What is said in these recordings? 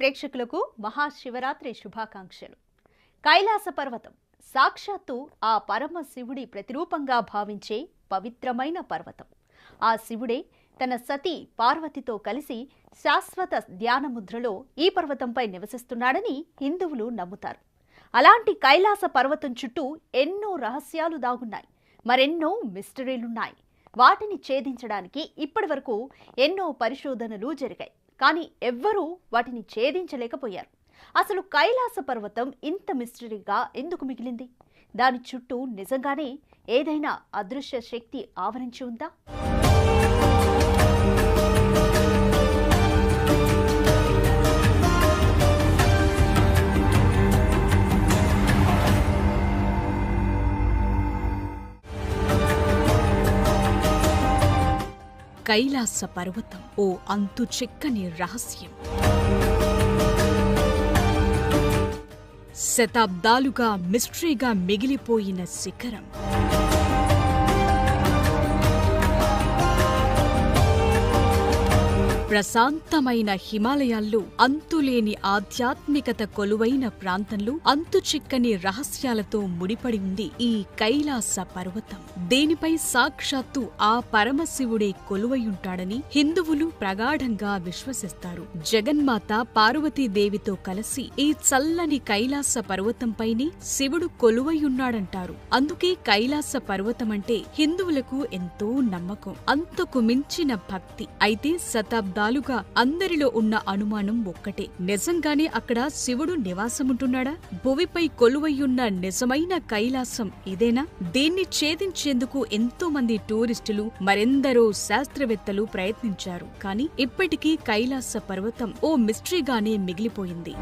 ప్రేక్షకులకు మహాశివరాత్రి శుభాకాంక్షలు. కైలాస పర్వతం సాక్షాత్తు ఆ పరమ శివుడి ప్రతిరూపంగా భావించే పవిత్రమైన పర్వతం. ఆ శివుడే తన సతీ పార్వతితో కలిసి శాశ్వత ధ్యానముద్రలో ఈ పర్వతంపై నివసిస్తున్నాడని హిందువులు నమ్ముతారు. అలాంటి కైలాస పర్వతం చుట్టూ ఎన్నో రహస్యాలు దాగున్నాయి. మరెన్నో మిస్టరీలున్నాయి. వాటిని ఛేదించడానికి ఇప్పటివరకు ఎన్నో పరిశోధనలు జరిగాయి. కానీ ఎవ్వరూ వాటిని ఛేదించలేకపోయారు. అసలు కైలాస పర్వతం ఇంత మిస్టరీగా ఎందుకు మిగిలింది? దాని చుట్టూ నిజంగానే ఏదైనా అదృశ్య శక్తి ఆవరించి ఉందా? కైలాస పర్వతం ఓ అంతు చెక్కని రహస్యం. శతాబ్దాలుగా మిస్టరీగా మిగిలిపోయిన శిఖరం. ప్రశాంతమైన హిమాలయాల్లో అంతులేని ఆధ్యాత్మికత కొలువైన ప్రాంతంలో అంతుచిక్కని రహస్యాలతో ముడిపడి ఉంది ఈ కైలాస పర్వతం. దేనిపై సాక్షాత్తు ఆ పరమశివుడే కొలువయుంటాడని హిందువులు ప్రగాఢంగా విశ్వసిస్తారు. జగన్మాత పార్వతీదేవితో కలిసి ఈ చల్లని కైలాస పర్వతంపైనే శివుడు కొలువయున్నాడంటారు. అందుకే కైలాస పర్వతమంటే హిందువులకు ఎంతో నమ్మకం. అంతకు మించిన భక్తి. అయితే తాలుగా అందరిలో ఉన్న అనుమానం ఒక్కటే. నిజంగానే అక్కడ శివుడు నివాసముంటున్నాడా? భువిపై కొలువయ్యున్న నిజమైన కైలాసం ఇదేనా? దీన్ని ఛేదించేందుకు ఎంతో మంది టూరిస్టులు మరెందరో శాస్త్రవేత్తలు ప్రయత్నించారు. కానీ ఇప్పటికీ కైలాస పర్వతం ఓ మిస్టరీగానే మిగిలిపోయింది.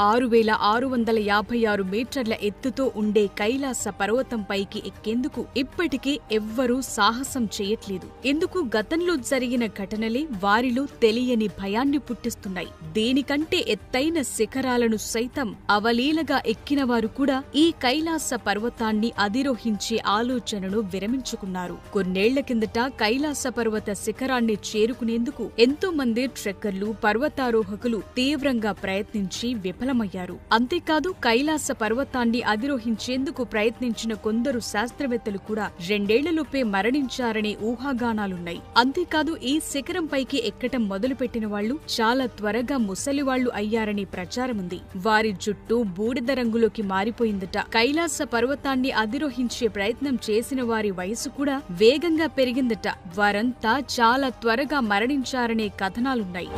ఆరు వేల ఆరు వందల యాభై ఆరు మీటర్ల ఎత్తుతో ఉండే కైలాస పర్వతంపైకి ఎక్కేందుకు ఇప్పటికీ ఎవ్వరూ సాహసం చేయట్లేదు. ఎందుకు? గతంలో జరిగిన ఘటనలే వారిలో తెలియని భయాన్ని పుట్టిస్తున్నాయి. దేనికంటే ఎత్తైన శిఖరాలను సైతం అవలీలగా ఎక్కిన వారు కూడా ఈ కైలాస పర్వతాన్ని అధిరోహించే ఆలోచనను విరమించుకున్నారు. కొన్నేళ్ళ కిందట కైలాస పర్వత శిఖరాన్ని చేరుకునేందుకు ఎంతో మంది ట్రెక్కర్లు పర్వతారోహకులు తీవ్రంగా ప్రయత్నించి విఫలమయ్యారు అంతేకాదు కైలాస పర్వతాన్ని అధిరోహించేందుకు ప్రయత్నించిన కొందరు శాస్త్రవేత్తలు కూడా రెండేళ్ళలోపే మరణించారనే ఊహాగానాలున్నాయి. అంతేకాదు ఈ శిఖరం పైకి ఎక్కటం మొదలుపెట్టిన వాళ్ళు చాలా త్వరగా ముసలివాళ్ళు అయ్యారనే ప్రచారముంది. వారి జుట్టు బూడిద రంగులోకి మారిపోయిందట. కైలాస పర్వతాన్ని అధిరోహించే ప్రయత్నం చేసిన వారి వయసు కూడా వేగంగా పెరిగిందట. వారంతా చాలా త్వరగా మరణించారనే కథనాలున్నాయి.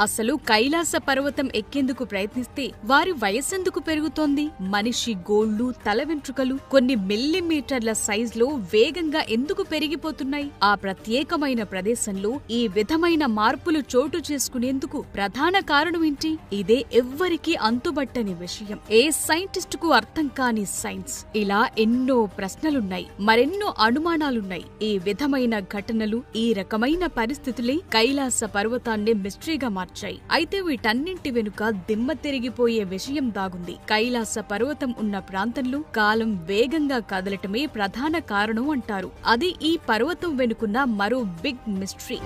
అసలు కైలాస పర్వతం ఎక్కేందుకు ప్రయత్నిస్తే వారి వయసెందుకు పెరుగుతోంది? మనిషి గోళ్ళు తల వెంట్రుకలు కొన్ని మిల్లీమీటర్ల సైజులో వేగంగా ఎందుకు పెరిగిపోతున్నాయి? ఆ ప్రత్యేకమైన ప్రదేశంలో ఈ విధమైన మార్పులు చోటు చేసుకునేందుకు ప్రధాన కారణమేంటి ఇదే ఎవ్వరికీ అంతుబట్టని విషయం. ఏ సైంటిస్ట్కు అర్థం కాని సైన్స్. ఇలా ఎన్నో ప్రశ్నలున్నాయి మరెన్నో అనుమానాలున్నాయి. ఈ విధమైన ఘటనలు ఈ రకమైన పరిస్థితులే కైలాస పర్వతాన్ని మిస్టరీగా మార్చాయి. అయితే వీటన్నింటి వెనుక దిమ్మ తిరిగిపోయే విషయం దాగుంది. కైలాస పర్వతం ఉన్న ప్రాంతంలో కాలం వేగంగా కదలటమే ప్రధాన కారణం అంటారు. అది ఈ పర్వతం వెనుకున్న మరో బిగ్ మిస్టరీ.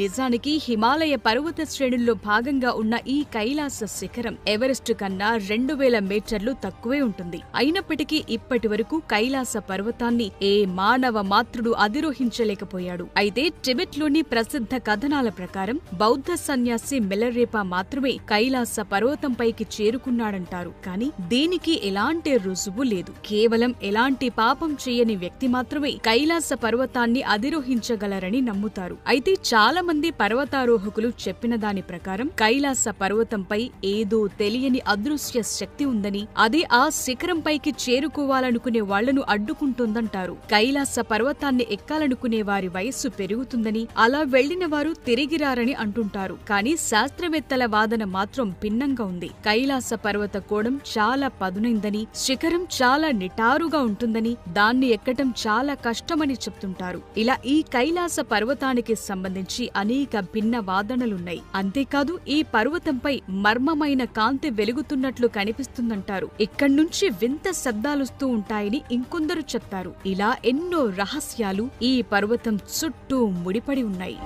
నిజానికి హిమాలయ పర్వత శ్రేణుల్లో భాగంగా ఉన్న ఈ కైలాస శిఖరం ఎవరెస్ట్ కన్నా రెండు వేల మీటర్లు తక్కువే ఉంటుంది. అయినప్పటికీ ఇప్పటి వరకు కైలాస పర్వతాన్ని ఏ మానవ మాతృడు అధిరోహించలేకపోయాడు. అయితే టిబెట్లోని ప్రసిద్ధ కథనాల ప్రకారం బౌద్ధ సన్యాసి మెలరేపా మాత్రమే కైలాస పర్వతంపైకి చేరుకున్నాడంటారు. కానీ దీనికి ఎలాంటి రుజువు లేదు. కేవలం ఎలాంటి పాపం చేయని వ్యక్తి మాత్రమే కైలాస పర్వతాన్ని అధిరోహించగలరని నమ్ముతారు. అయితే చాలా మంది పర్వతారోహకులు చెప్పిన దాని ప్రకారం కైలాస పర్వతంపై ఏదో తెలియని అదృశ్య శక్తి ఉందని అది ఆ శిఖరంపైకి చేరుకోవాలనుకునే వాళ్ళను అడ్డుకుంటుందంటారు. కైలాస పర్వతాన్ని ఎక్కాలనుకునే వారి వయస్సు పెరుగుతుందని అలా వెళ్ళిన వారు తిరిగిరారని అంటుంటారు. కానీ శాస్త్రవేత్తల వాదన మాత్రం భిన్నంగా ఉంది. కైలాస పర్వత కోణం చాలా పదునైందని శిఖరం చాలా నిటారుగా ఉంటుందని దాన్ని ఎక్కటం చాలా కష్టమని చెప్తుంటారు. ఇలా ఈ కైలాస పర్వతానికి సంబంధించి అనేక భిన్న వాదనలున్నాయి. అంతేకాదు ఈ పర్వతంపై మర్మమైన కాంతి వెలుగుతున్నట్లు కనిపిస్తుందంటారు. ఇక్కడ్నుంచి వింత శబ్దాలుస్తూ ఉంటాయని ఇంకొందరు చెప్తారు. ఇలా ఎన్నో రహస్యాలు ఈ పర్వతం చుట్టూ ముడిపడి ఉన్నాయి.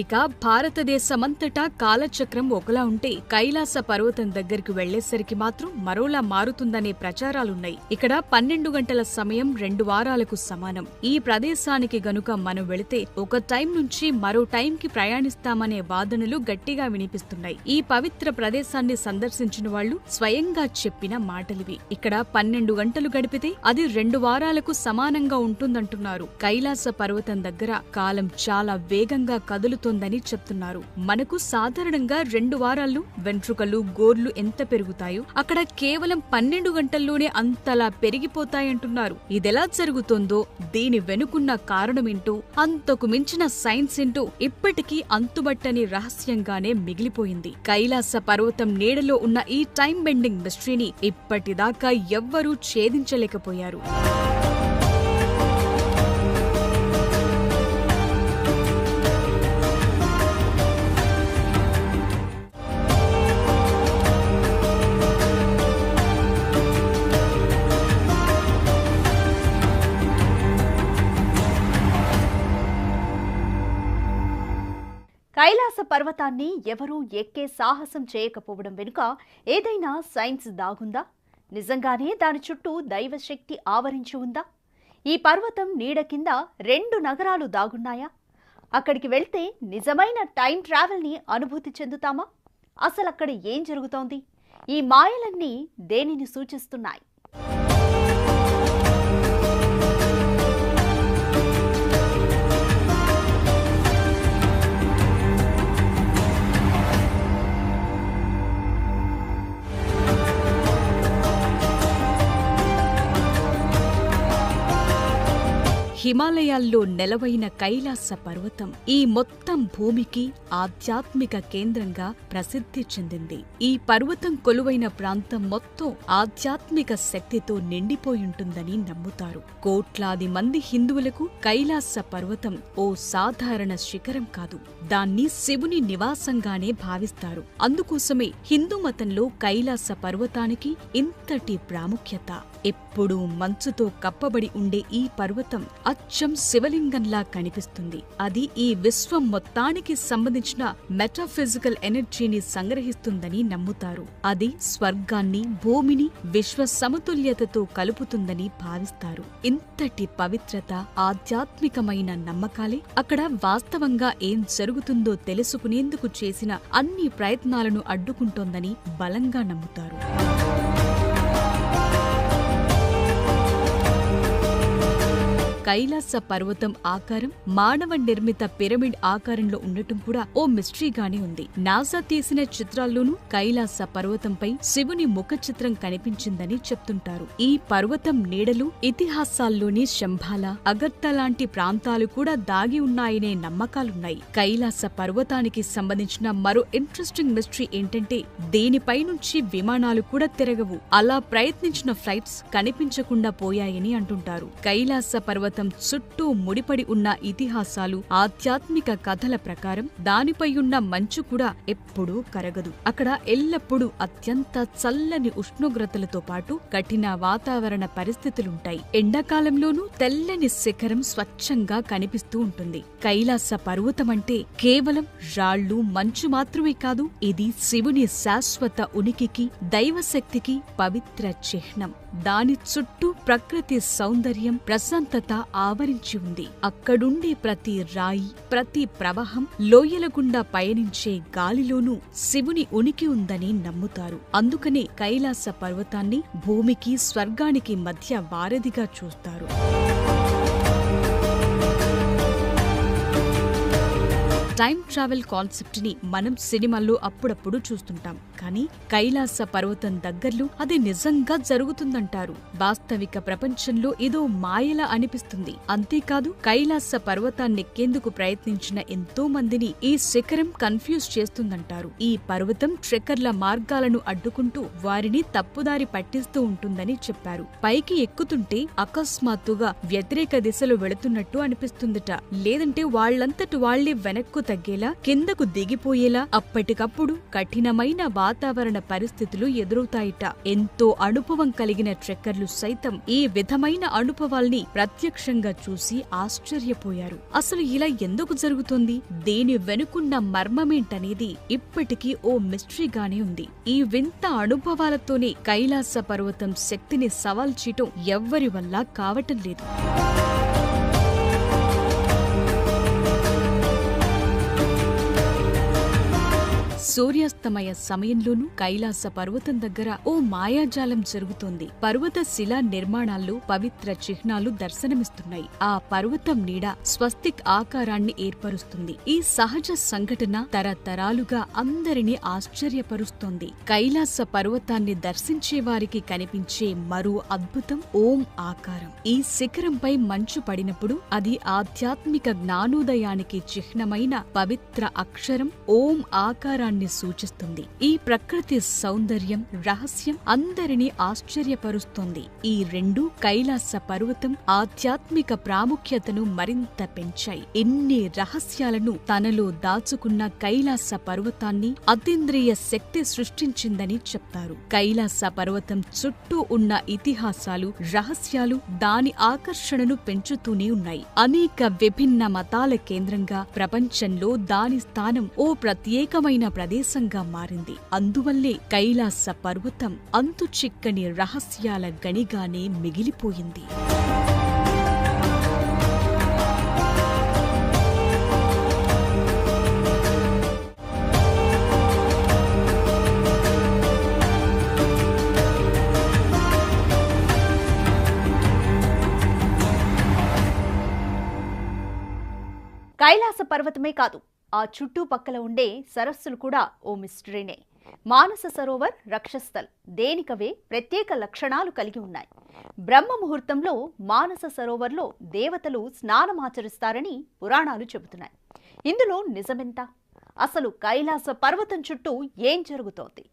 ఇక భారతదేశమంతటా కాలచక్రం ఒకలా ఉంటే కైలాస పర్వతం దగ్గరికి వెళ్ళేసరికి మాత్రం మరోలా మారుతుందనే ప్రచారాలున్నాయి. ఇక్కడ పన్నెండు గంటల సమయం రెండు వారాలకు సమానం. ఈ ప్రదేశానికి గనుక మనం వెళితే ఒక టైం నుంచి మరో టైంకి ప్రయాణిస్తామనే వాదనలు గట్టిగా వినిపిస్తున్నాయి. ఈ పవిత్ర ప్రదేశాన్ని సందర్శించిన వాళ్ళు స్వయంగా చెప్పిన మాటలివి. ఇక్కడ పన్నెండు గంటలు గడిపితే అది రెండు వారాలకు సమానంగా ఉంటుందంటున్నారు. కైలాస పర్వతం దగ్గర కాలం చాలా వేగంగా పెరుగుతోందని చెప్తున్నారు. మనకు సాధారణంగా రెండు వారాల్లో వెంట్రుకలు గోర్లు ఎంత పెరుగుతాయో అక్కడ కేవలం పన్నెండు గంటల్లోనే అంతలా పెరిగిపోతాయంటున్నారు. ఇదెలా జరుగుతోందో దీని వెనుకున్న కారణమేంటో అంతకు మించిన సైన్స్ ఏంటో ఇప్పటికీ అంతుబట్టని రహస్యంగానే మిగిలిపోయింది. కైలాస పర్వతం నీడలో ఉన్న ఈ టైం బెండింగ్ మిస్టరీని ఇప్పటిదాకా ఎవ్వరూ ఛేదించలేకపోయారు. పర్వతాన్ని ఎవరూ ఎక్కే సాహసం చేయకపోవడం వెనుక ఏదైనా సైన్స్ దాగుందా? నిజంగానే దాని చుట్టూ దైవశక్తి ఆవరించి ఉందా? ఈ పర్వతం నీడ కింద రెండు నగరాలు దాగున్నాయా? అక్కడికి వెళ్తే నిజమైన టైం ట్రావెల్ని అనుభూతి చెందుతామా? అసలు అక్కడ ఏం జరుగుతోంది? ఈ మాయలన్నీ దేనిని సూచిస్తున్నాయి? హిమాలయాల్లో నెలవైన కైలాస పర్వతం ఈ మొత్తం భూమికి ఆధ్యాత్మిక కేంద్రంగా ప్రసిద్ధి చెందింది. ఈ పర్వతం కొలువైన ప్రాంతం మొత్తం ఆధ్యాత్మిక శక్తితో నిండిపోయుంటుందని నమ్ముతారు. కోట్లాది మంది హిందువులకు కైలాస పర్వతం ఓ సాధారణ శిఖరం కాదు. దాన్ని శివుని నివాసంగానే భావిస్తారు. అందుకోసమే హిందూ మతంలో కైలాస పర్వతానికి ఇంతటి ప్రాముఖ్యత. ఎప్పుడూ మంచుతో కప్పబడి ఉండే ఈ పర్వతం అచ్చం శివలింగంలా కనిపిస్తుంది. అది ఈ విశ్వం మొత్తానికి సంబంధించిన మెటాఫిజికల్ ఎనర్జీని సంగ్రహిస్తుందని నమ్ముతారు. అది స్వర్గాన్ని భూమిని విశ్వ సమతుల్యతతో కలుపుతుందని భావిస్తారు. ఇంతటి పవిత్రత ఆధ్యాత్మికమైన నమ్మకాలే అక్కడ వాస్తవంగా ఏం జరుగుతుందో తెలుసుకునేందుకు చేసిన అన్ని ప్రయత్నాలను అడ్డుకుంటోందని బలంగా నమ్ముతారు. కైలాస పర్వతం ఆకారం మానవ నిర్మిత పిరమిడ్ ఆకారంలో ఉండటం కూడా ఓ మిస్టరీగానే ఉంది. నాసా తీసిన చిత్రాల్లోనూ కైలాస పర్వతంపై శివుని ముఖ చిత్రం కనిపించిందని చెప్తుంటారు. ఈ పర్వతం నీడలు ఇతిహాసాల్లోని శంభాల అగర్త లాంటి ప్రాంతాలు కూడా దాగి ఉన్నాయనే నమ్మకాలున్నాయి. కైలాస పర్వతానికి సంబంధించిన మరో ఇంట్రెస్టింగ్ మిస్టరీ ఏంటంటే దీనిపై నుంచి విమానాలు కూడా తిరగవు. అలా ప్రయత్నించిన ఫ్లైట్స్ కనిపించకుండా పోయాయని అంటుంటారు. కైలాస పర్వతం చుట్టూ ముడిపడి ఉన్న ఇతిహాసాలు ఆధ్యాత్మిక కథల ప్రకారం దానిపై ఉన్న మంచు కూడా ఎప్పుడూ కరగదు. అక్కడ ఎల్లప్పుడూ అత్యంత చల్లని ఉష్ణోగ్రతలతో పాటు కఠిన వాతావరణ పరిస్థితులుంటాయి. ఎండాకాలంలోనూ తెల్లని శిఖరం స్వచ్ఛంగా కనిపిస్తూ ఉంటుంది. కైలాస పర్వతం అంటే కేవలం రాళ్ళు మంచు మాత్రమే కాదు ఇది శివుని శాశ్వత ఉనికికి దైవశక్తికి పవిత్ర చిహ్నం. దాని చుట్టూ ప్రకృతి సౌందర్యం ప్రశాంతత ఆవరించి ఉంది. అక్కడుండే ప్రతి రాయి ప్రతి ప్రవాహం లోయల గుండా పయనించే గాలిలోనూ శివుని ఉనికి ఉందని నమ్ముతారు. అందుకనే కైలాస పర్వతాన్ని భూమికి స్వర్గానికి మధ్య వారధిగా చూస్తారు. టైం ట్రావెల్ కాన్సెప్ట్ని మనం సినిమాల్లో అప్పుడప్పుడు చూస్తుంటాం. కానీ కైలాస పర్వతం దగ్గర్లో అది నిజంగా జరుగుతుందంటారు. వాస్తవిక ప్రపంచంలో ఏదో మాయలా అనిపిస్తుంది. అంతేకాదు కైలాస పర్వతాన్నెక్కేందుకు ప్రయత్నించిన ఎంతో మందిని ఈ శిఖరం కన్ఫ్యూజ్ చేస్తుందంటారు. ఈ పర్వతం ట్రెక్కర్ల మార్గాలను అడ్డుకుంటూ వారిని తప్పుదారి పట్టిస్తూ ఉంటుందని చెప్పారు. పైకి ఎక్కుతుంటే అకస్మాత్తుగా వ్యతిరేక దిశలో వెళుతున్నట్టు అనిపిస్తుందట. లేదంటే వాళ్ళంతటి వాళ్ళే వెనక్కు తగ్గేలా కిందకు దిగిపోయేలా అప్పటికప్పుడు కఠినమైన వాతావరణ పరిస్థితులు ఎదురవుతాయిట. ఎంతో అనుభవం కలిగిన ట్రెక్కర్లు సైతం ఈ విధమైన అనుభవాల్ని ప్రత్యక్షంగా చూసి ఆశ్చర్యపోయారు. అసలు ఇలా ఎందుకు జరుగుతోంది? దేని వెనుకున్న మర్మమేంటనేది ఇప్పటికీ ఓ మిస్టరీగానే ఉంది. ఈ వింత అనుభవాలతోనే కైలాస పర్వతం శక్తిని సవాల్ చేయటం ఎవ్వరి వల్ల కావటం లేదు. సూర్యాస్తమయ సమయంలోనూ కైలాస పర్వతం దగ్గర ఓ మాయాజాలం జరుగుతోంది. పర్వత శిలా నిర్మాణాల్లో పవిత్ర చిహ్నాలు దర్శనమిస్తున్నాయి. ఆ పర్వతం నీడ స్వస్తిక్ ఆకారాన్ని ఏర్పరుస్తుంది. ఈ సహజ సంఘటన తరతరాలుగా అందరినీ ఆశ్చర్యపరుస్తోంది. కైలాస పర్వతాన్ని దర్శించే వారికి కనిపించే మరో అద్భుతం ఓం ఆకారం. ఈ శిఖరంపై మంచు పడినప్పుడు అది ఆధ్యాత్మిక జ్ఞానోదయానికి చిహ్నమైన పవిత్ర అక్షరం ఓం ఆకారాన్ని సూచిస్తుంది. ఈ ప్రకృతి సౌందర్యం రహస్యం అందరినీ ఆశ్చర్యపరుస్తోంది. ఈ రెండు కైలాస పర్వతం ఆధ్యాత్మిక ప్రాముఖ్యతను మరింత పెంచాయి. ఎన్ని రహస్యాలను తనలో దాచుకున్న కైలాస పర్వతాన్ని అతీంద్రియ శక్తి సృష్టించిందని చెప్తారు. కైలాస పర్వతం చుట్టూ ఉన్న ఇతిహాసాలు రహస్యాలు దాని ఆకర్షణను పెంచుతూనే ఉన్నాయి. అనేక విభిన్న మతాల కేంద్రంగా ప్రపంచంలో దాని స్థానం ఓ ప్రత్యేకమైన ప్రదేశంగా మారింది. అందువల్లే కైలాస పర్వతం అంతు చిక్కని రహస్యాల గనిగానే మిగిలిపోయింది. కైలాస పర్వతమే కాదు ఆ చుట్టుపక్కల ఉండే సరస్సులు కూడా ఓ మిస్టరీనే. మానస సరోవర్ రక్షస్థల్ దేనికవే ప్రత్యేక లక్షణాలు కలిగి ఉన్నాయి. బ్రహ్మ ముహూర్తంలో మానస సరోవర్లో దేవతలు స్నానమాచరిస్తారని పురాణాలు చెబుతున్నాయి. ఇందులో నిజమెంత? అసలు కైలాస పర్వతం చుట్టూ ఏం జరుగుతోంది?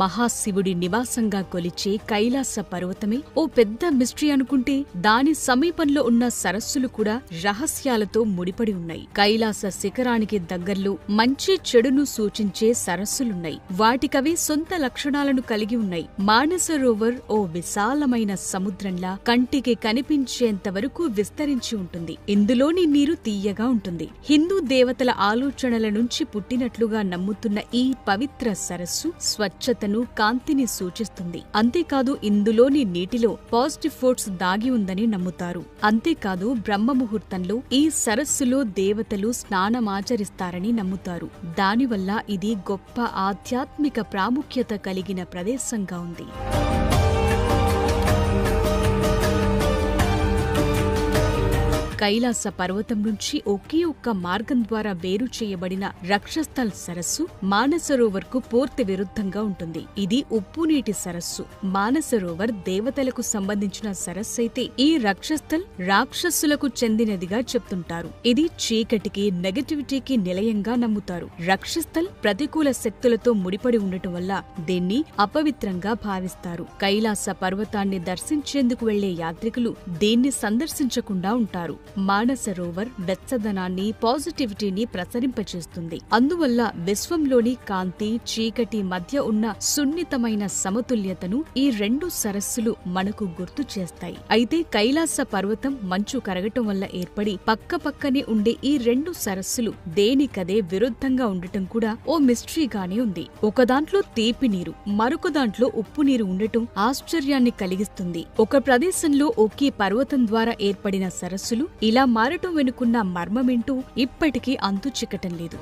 మహాశివుడి నివాసంగా కొలిచే కైలాస పర్వతమే ఓ పెద్ద మిస్టరీ అనుకుంటే దాని సమీపంలో ఉన్న సరస్సులు కూడా రహస్యాలతో ముడిపడి ఉన్నాయి. కైలాస శిఖరానికి దగ్గర్లో మంచి చెడును సూచించే సరస్సులున్నాయి. వాటికవే సొంత లక్షణాలను కలిగి ఉన్నాయి. మానసరోవర్ ఓ విశాలమైన సముద్రంలా కంటికి కనిపించేంత వరకు విస్తరించి ఉంటుంది. ఇందులోని నీరు తీయగా ఉంటుంది. హిందూ దేవతల ఆలోచనల నుంచి పుట్టినట్లుగా నమ్ముతున్న ఈ పవిత్ర సరస్సు స్వచ్ఛతను కాంతిని సూచిస్తుంది. అంతేకాదు ఇందులోని నీటిలో పాజిటివ్ ఫోర్స్ దాగి ఉందని నమ్ముతారు. అంతేకాదు బ్రహ్మ ముహూర్తంలో ఈ సరస్సులో దేవతలు స్నానమాచరిస్తారని నమ్ముతారు. దానివల్ల ఇది గొప్ప ఆధ్యాత్మిక ప్రాముఖ్యత కలిగిన ప్రదేశంగా ఉంది. కైలాస పర్వతం నుంచి ఒకే ఒక్క మార్గం ద్వారా వేరు చేయబడిన రక్షస్థల్ సరస్సు మానసరోవర్కు పూర్తి విరుద్ధంగా ఉంటుంది. ఇది ఉప్పు నీటి సరస్సు. మానసరోవర్ దేవతలకు సంబంధించిన సరస్సు అయితే ఈ రక్షస్థల్ రాక్షసులకు చెందినదిగా చెప్తుంటారు. ఇది చీకటికి నెగటివిటీకి నిలయంగా నమ్ముతారు. రక్షస్థల్ ప్రతికూల శక్తులతో ముడిపడి ఉండటం వల్ల దీన్ని అపవిత్రంగా భావిస్తారు. కైలాస పర్వతాన్ని దర్శించేందుకు వెళ్ళే యాత్రికులు దీన్ని సందర్శించకుండా ఉంటారు. మానసరోవర్ వెచ్చదనాన్ని పాజిటివిటీని ప్రసరింపచేస్తుంది. అందువల్ల విశ్వంలోని కాంతి చీకటి మధ్య ఉన్న సున్నితమైన సమతుల్యతను ఈ రెండు సరస్సులు మనకు గుర్తు చేస్తాయి. అయితే కైలాస పర్వతం మంచు కరగటం వల్ల ఏర్పడి పక్కపక్కనే ఉండే ఈ రెండు సరస్సులు దేనికదే విరుద్ధంగా ఉండటం కూడా ఓ మిస్టరీగానే ఉంది. ఒక దాంట్లో తీపి నీరు మరొక దాంట్లో ఉప్పు నీరు ఉండటం ఆశ్చర్యాన్ని కలిగిస్తుంది. ఒక ప్రదేశంలో ఒకే పర్వతం ద్వారా ఏర్పడిన సరస్సులు ఇలా మారటం వెనుకున్న మర్మమింటూ ఇప్పటికీ అంతు చిక్కటం లేదు.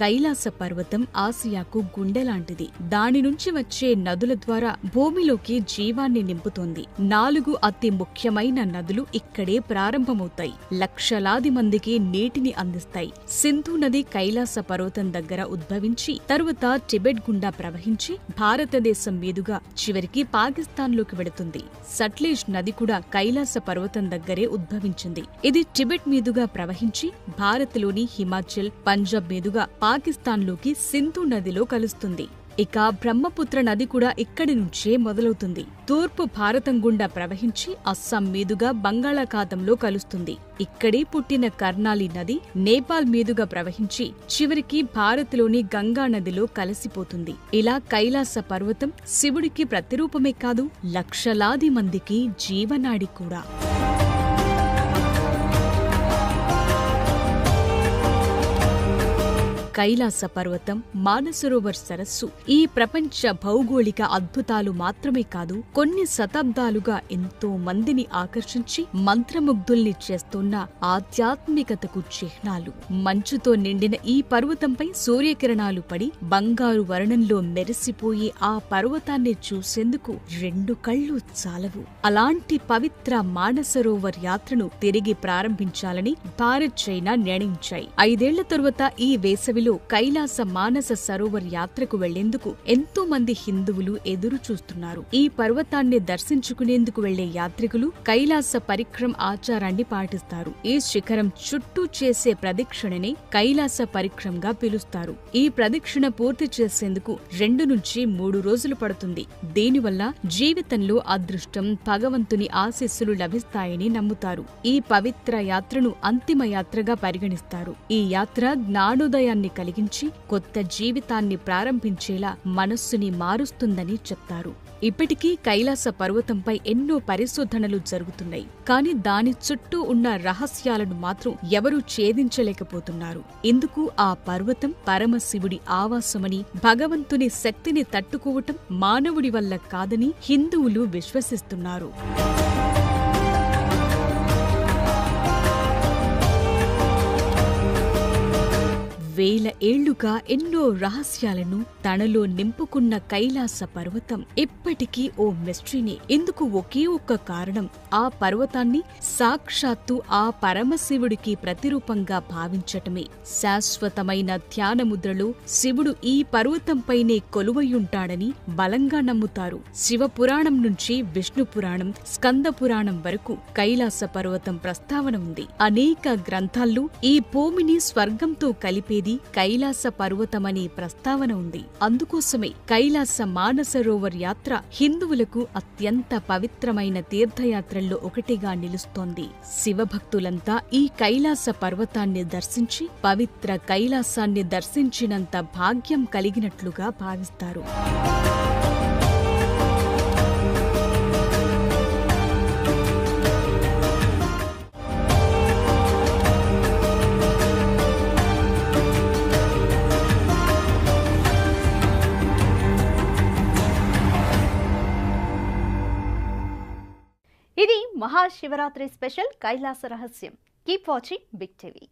కైలాస పర్వతం ఆసియాకు గుండెలాంటిది. దాని నుంచి వచ్చే నదుల ద్వారా భూమిలోకి జీవాన్ని నింపుతోంది. నాలుగు అతి ముఖ్యమైన నదులు ఇక్కడే ప్రారంభమవుతాయి. లక్షలాది మందికి నీటిని అందిస్తాయి. సింధు నది కైలాస పర్వతం దగ్గర ఉద్భవించి తరువాత టిబెట్ గుండా ప్రవహించి భారతదేశం మీదుగా చివరికి పాకిస్తాన్లోకి వెళుతుంది. సట్లేజ్ నది కూడా కైలాస పర్వతం దగ్గరే ఉద్భవించింది. ఇది టిబెట్ మీదుగా ప్రవహించి భారత్లోని హిమాచల్ పంజాబ్ మీదుగా పాకిస్తాన్లోకి సింధు నదిలో కలుస్తుంది. ఇక బ్రహ్మపుత్ర నది కూడా ఇక్కడి నుంచే మొదలవుతుంది. తూర్పు భారతం గుండా ప్రవహించి అస్సాం మీదుగా బంగాళాఖాతంలో కలుస్తుంది. ఇక్కడే పుట్టిన కర్నాలి నది నేపాల్ మీదుగా ప్రవహించి చివరికి భారత్లోని గంగా నదిలో కలిసిపోతుంది. ఇలా కైలాస పర్వతం శివుడికి ప్రతిరూపమే కాదు లక్షలాది మందికి జీవనాడి కూడా. కైలాస పర్వతం మానసరోవర్ సరస్సు ఈ ప్రపంచ భౌగోళిక అద్భుతాలు మాత్రమే కాదు కొన్ని శతాబ్దాలుగా ఎంతో మందిని ఆకర్షించి మంత్రముగ్ధుల్ని చేస్తున్న ఆధ్యాత్మికతకు చిహ్నాలు. మంచుతో నిండిన ఈ పర్వతంపై సూర్యకిరణాలు పడి బంగారు వర్ణంలో మెరిసిపోయి ఆ పర్వతాన్ని చూసేందుకు రెండు కళ్ళు చాలవు. అలాంటి పవిత్ర మానసరోవర్ యాత్రను తిరిగి ప్రారంభించాలని భారత్ చైనా నిర్ణయించాయి. ఐదేళ్ళ తరువాత ఈ వేసవిలో కైలాస మానస సరోవర్ యాత్రకు వెళ్ళేందుకు ఎంతో మంది హిందువులు ఎదురు చూస్తున్నారు ఈ పర్వతాన్ని దర్శించుకునేందుకు వెళ్ళే యాత్రికులు కైలాస పరిక్రమ్ ఆచారాన్ని పాటిస్తారు. ఈ శిఖరం చుట్టూ చేసే ప్రదక్షిణనే కైలాస పరిక్రమ్గా పిలుస్తారు. ఈ ప్రదక్షిణ పూర్తి చేసేందుకు రెండు నుంచి మూడు రోజులు పడుతుంది. దీనివల్ల జీవితంలో అదృష్టం భగవంతుని ఆశీస్సులు లభిస్తాయని నమ్ముతారు. ఈ పవిత్ర యాత్రను అంతిమ యాత్రగా పరిగణిస్తారు. ఈ యాత్ర జ్ఞానోదయాన్ని కలిగించి కొత్త జీవితాన్ని ప్రారంభించేలా మనస్సుని మారుస్తుందని చెప్తారు. ఇప్పటికీ కైలాస పర్వతంపై ఎన్నో పరిశోధనలు జరుగుతున్నాయి. కానీ దాని చుట్టూ ఉన్న రహస్యాలను మాత్రం ఎవరూ ఛేదించలేకపోతున్నారు. ఇందుకు ఆ పర్వతం పరమశివుడి ఆవాసమని భగవంతుని శక్తిని తట్టుకోవటం మానవుడి వల్ల కాదని హిందువులు విశ్వసిస్తున్నారు. వేల ఏళ్ళుగా ఎన్నో రహస్యాలను తనలో నింపుకున్న కైలాస పర్వతం ఇప్పటికీ ఓ మిస్ట్రీనే ఇందుకు ఒకే ఒక్క కారణం ఆ పర్వతాన్ని సాక్షాత్తు ఆ పరమశివుడికి ప్రతిరూపంగా భావించటమే. శాశ్వతమైన ధ్యానముద్రలో శివుడు ఈ పర్వతంపైనే కొలువయుంటాడని బలంగా నమ్ముతారు. శివపురాణం నుంచి విష్ణు పురాణం స్కంద పురాణం వరకు కైలాస పర్వతం ప్రస్తావన ఉంది. అనేక గ్రంథాల్లో ఈ భూమిని స్వర్గంతో కలిపేది కైలాస పర్వతమనే ప్రస్తావన ఉంది. అందుకోసమే కైలాస మానసరోవర్ యాత్ర హిందువులకు అత్యంత పవిత్రమైన తీర్థయాత్రల్లో ఒకటిగా నిలుస్తోంది. శివభక్తులంతా ఈ కైలాస పర్వతాన్ని దర్శించి పవిత్ర కైలాసాన్ని దర్శించినంత భాగ్యం కలిగినట్లుగా భావిస్తారు. ఇది మహాశివరాత్రి స్పెషల్ కైలాస రహస్యం కీప్ వాచింగ్ బిగ్ టీవీ